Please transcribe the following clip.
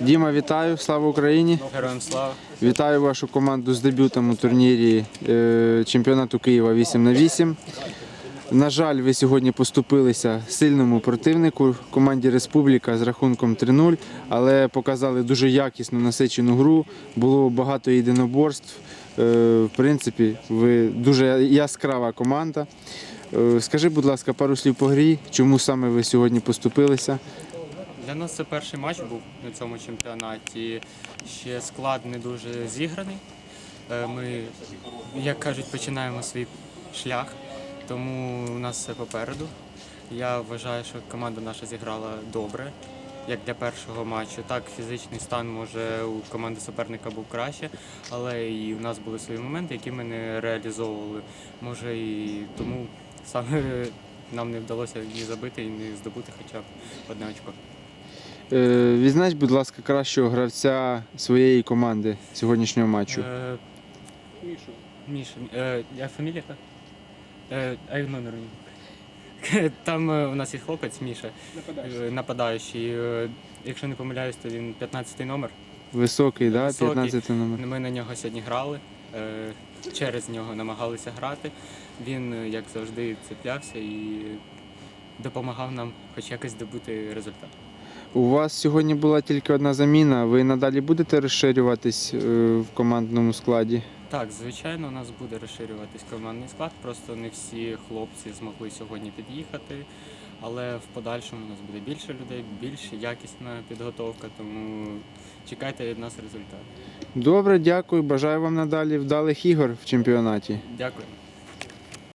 Діма, вітаю! Слава Україні! Героям слава. Вітаю вашу команду з дебютом у турнірі е, чемпіонату Києва 8 на 8 На жаль, ви сьогодні поступилися сильному противнику команді Республіка з рахунком 3-0, але показали дуже якісну насичену гру. Було багато єдиноборств. Е, В принципі, ви дуже яскрава команда. Е, Скажи, будь ласка, пару слів по грі, чому саме ви сьогодні поступилися? Для нас це перший матч був на цьому чемпіонаті. Ще склад не дуже зіграний. Е, Ми, як кажуть, починаємо свій шлях, тому у нас все попереду. Я вважаю, що команда наша зіграла добре, як для першого матчу. Так, фізичний стан може у команди суперника був краще, але і у нас були свої моменти, які ми не реалізовували. Може і тому саме нам не вдалося ні забити, і не здобути хоча б одне очко. Е, будь ласка, кращого гравця своєї команди сьогоднішнього матчу. Е, Міша. Е, я фамілія яка? Е, а як номер у нього? Там у нас є хлопець Міша, нападаючий. Якщо не помиляюсь, то він 15-й номер. Високий, да? Високий. 15 номер. Ми на нього сьогодні грали. Через нього намагалися грати. Він, як завжди, цеплявся і допомагав нам хоч якось добути результат. У вас сьогодні була тільки одна заміна. Ви надалі будете розширюватись е, в командному складі? Так, звичайно, у нас буде розширюватись командний склад. Просто не всі хлопці змогли сьогодні під'їхати. Але в подальшому у нас буде більше людей, більш якісна підготовка, тому чекайте від нас результат. Добре, дякую. Бажаю вам надалі вдалих ігор в чемпіонаті. Дякую.